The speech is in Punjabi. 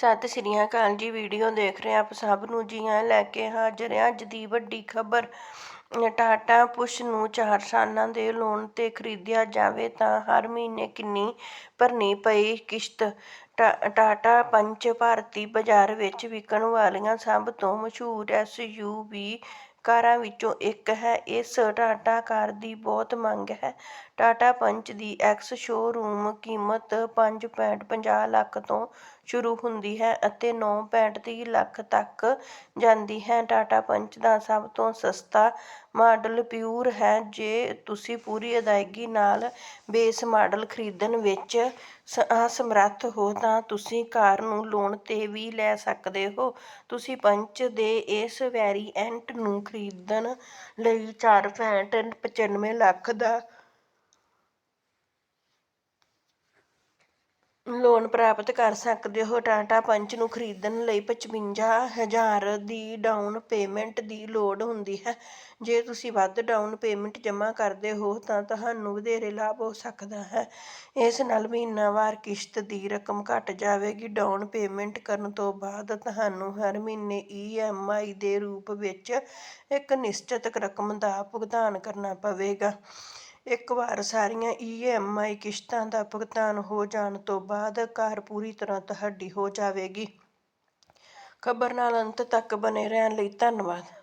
ਸਤਿ ਸ਼੍ਰੀ ਅਕਾਲ ਜੀ, ਵੀਡੀਓ ਦੇਖ ਰਹੇ ਆਪ ਸਭ ਨੂੰ। ਜੀ ਆਇਆਂ ਲੈ ਕੇ ਹਾਜ਼ਰ ਹਾਂ ਅੱਜ ਦੀ ਵੱਡੀ ਖਬਰ। ਟਾਟਾ ਪੁਸ਼ ਨੂੰ 4 ਸਾਲਾਂ ਦੇ ਲੋਨ ਤੇ ਖਰੀਦਿਆ ਜਾਵੇ ਤਾਂ ਹਰ ਮਹੀਨੇ ਕਿੰਨੀ ਭਰਨੀ ਪਈ ਕਿਸ਼ਤ? ਟਾ- ਟਾਟਾ ਪੰਚ ਭਾਰਤੀ ਬਾਜ਼ਾਰ ਵਿੱਚ ਵਿਕਣ ਵਾਲੀਆਂ ਸਭ ਤੋਂ ਮਸ਼ਹੂਰ ਐਸਯੂਵੀ ਕਾਰਾਂ ਵਿੱਚੋਂ ਇੱਕ ਹੈ। ਇਸ ਟਾਟਾ ਕਾਰ ਦੀ ਬਹੁਤ ਮੰਗ ਹੈ। ਟਾਟਾ ਪੰਚ ਦੀ ਐਕਸ ਸ਼ੋਅਰੂਮ ਕੀਮਤ 5.50 ਲੱਖ ਤੋਂ ਸ਼ੁਰੂ ਹੁੰਦੀ ਹੈ ਅਤੇ 9.30 ਲੱਖ ਤੱਕ ਜਾਂਦੀ ਹੈ। ਟਾਟਾ ਪੰਚ ਦਾ ਸਭ ਤੋਂ ਸਸਤਾ ਮਾਡਲ ਪਿਓਰ ਹੈ। ਜੇ ਤੁਸੀਂ ਪੂਰੀ ਅਦਾਇਗੀ ਨਾਲ ਬੇਸ ਮਾਡਲ ਖਰੀਦਣ ਵਿੱਚ ਸ- ਅਸਮਰੱਥ ਹੋ, ਤਾਂ ਤੁਸੀਂ ਕਾਰ ਨੂੰ ਲੋਨ ਤੇ ਵੀ ਲੈ ਸਕਦੇ ਹੋ। ਤੁਸੀਂ ਪੰਚ ਦੇ ਇਸ ਵੈਰੀਐਂਟ ਨੂੰ ਖਰੀਦਣ ਲਈ 4.95 ਲੱਖ ਦਾ ਲੋਨ ਪ੍ਰਾਪਤ ਕਰ ਸਕਦੇ ਹੋ। ਟਾਟਾ ਪੰਚ ਨੂੰ ਖਰੀਦਣ ਲਈ 55000 ਦੀ ਡਾਊਨ ਪੇਮੈਂਟ ਦੀ ਲੋੜ ਹੁੰਦੀ ਹੈ। ਜੇ ਤੁਸੀਂ ਵੱਧ ਡਾਊਨ ਪੇਮੈਂਟ ਜਮ੍ਹਾਂ ਕਰਦੇ ਹੋ, ਤਾਂ ਤੁਹਾਨੂੰ ਵਧੇਰੇ ਲਾਭ ਹੋ ਸਕਦਾ ਹੈ। ਇਸ ਨਾਲ ਮਹੀਨਾਵਾਰ ਕਿਸ਼ਤ ਦੀ ਰਕਮ ਘਟ ਜਾਵੇਗੀ। ਡਾਊਨ ਪੇਮੈਂਟ ਕਰਨ ਤੋਂ ਬਾਅਦ ਤੁਹਾਨੂੰ ਹਰ ਮਹੀਨੇ ਈਐਮਆਈ ਦੇ ਰੂਪ ਵਿੱਚ ਇੱਕ ਨਿਸ਼ਚਿਤ ਰਕਮ ਦਾ ਭੁਗਤਾਨ ਕਰਨਾ ਪਵੇਗਾ। ਇੱਕ ਵਾਰ ਸਾਰੀਆਂ ਈ ਐਮ ਆਈ ਕਿਸ਼ਤਾਂ ਦਾ ਭੁਗਤਾਨ ਹੋ ਜਾਣ ਤੋਂ ਬਾਅਦ ਕਾਰ ਪੂਰੀ ਤਰ੍ਹਾਂ ਤੁਹਾਡੀ ਹੋ ਜਾਵੇਗੀ। ਖਬਰ ਨਾਲ ਅੰਤ ਤੱਕ ਬਣੇ ਰਹਿਣ ਲਈ ਧੰਨਵਾਦ।